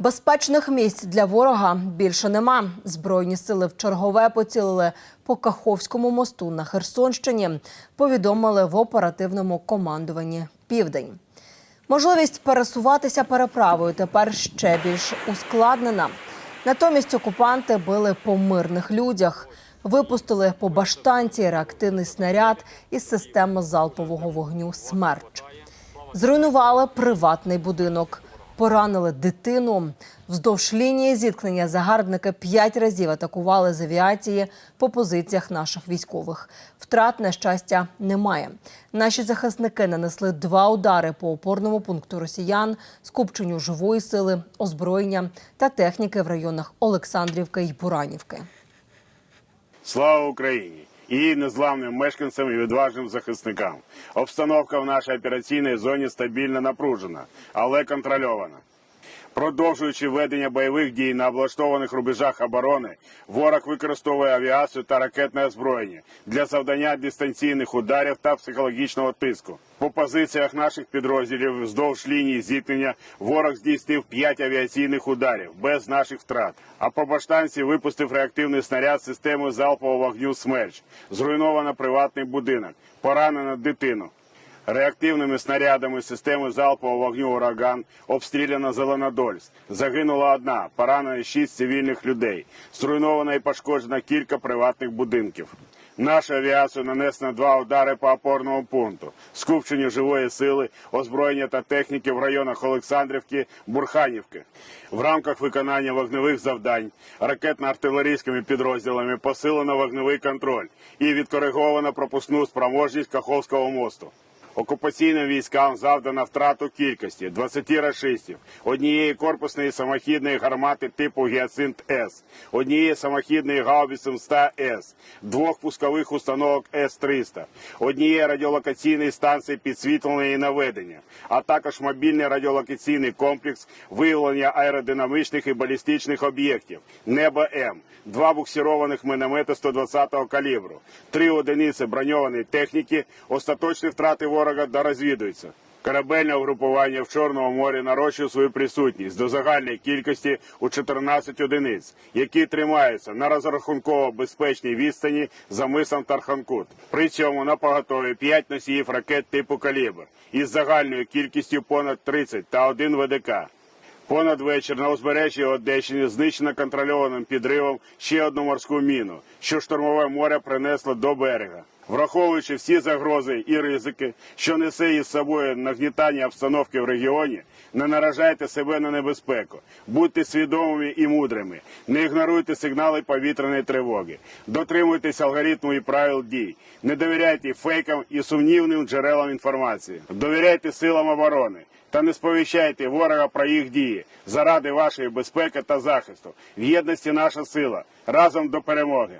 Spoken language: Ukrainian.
Безпечних місць для ворога більше нема. Збройні сили в чергове поцілили по Каховському мосту на Херсонщині. Повідомили в оперативному командуванні Південь. Можливість пересуватися переправою тепер ще більш ускладнена. Натомість окупанти били по мирних людях, випустили по баштанці реактивний снаряд із системи залпового вогню Смерч. Зруйнували приватний будинок, поранили дитину. Вздовж лінії зіткнення загарбники п'ять разів атакували з авіації по позиціях наших військових. Втрат, на щастя, немає. Наші захисники нанесли два удари по опорному пункту росіян, скупченню живої сили, озброєння та техніки в районах Олександрівки й Буранівки. Слава Україні! І незламним мешканцям і відважним захисникам. Обстановка в нашій операційній зоні стабільно напружена, але контрольована. Продовжуючи ведення бойових дій на облаштованих рубежах оборони, ворог використовує авіацію та ракетне озброєння для завдання дистанційних ударів та психологічного тиску. По позиціях наших підрозділів вздовж лінії зіткнення ворог здійснив 5 авіаційних ударів без наших втрат. А по баштанці випустив реактивний снаряд системи залпового вогню «Смерч». Зруйновано приватний будинок, поранено дитину. Реактивними снарядами системи залпового вогню ураган обстріляно Зеленодольськ. Загинула одна, поранено шість цивільних людей. Зруйновано і пошкоджено кілька приватних будинків. Наша авіація нанесена два удари по опорному пункту, скупченню живої сили, озброєння та техніки в районах Олександрівки, Бурханівки. В рамках виконання вогневих завдань ракетно-артилерійськими підрозділами посилено вогневий контроль і відкориговано пропускну спроможність Каховського мосту. Окупаційним військам завдано втрату кількості 20 рашистів, однієї корпусної самохідної гармати типу Гіацинт С, однієї самохідної гаубиці М100С, двох пускових установок С-300, однієї радіолокаційної станції підсвітлення і наведення, а також мобільний радіолокаційний комплекс виявлення аеродинамічних і балістичних об'єктів, Небо М, два буксированих міномети 120-го калібру, три одиниці броньованої техніки, остаточні втрати ворога дорозвідуються. Корабельне угрупування в Чорному морі нарощує свою присутність до загальної кількості у 14 одиниць, які тримаються на розрахунково безпечній відстані за мисом Тарханкут. При цьому на поготові 5 носіїв ракет типу «Калібр» із загальною кількістю понад 30 та один ВДК. Понад вечір на узбережжі Одещини знищено контрольованим підривом ще одну морську міну, що штурмове море принесло до берега. Враховуючи всі загрози і ризики, що несе із собою нагнітання обстановки в регіоні, не наражайте себе на небезпеку, будьте свідомими і мудрими, не ігноруйте сигнали повітряної тривоги, дотримуйтесь алгоритму і правил дій, не довіряйте фейкам і сумнівним джерелам інформації, довіряйте силам оборони та не сповіщайте ворога про їх дії заради вашої безпеки та захисту. В єдності наша сила разом до перемоги.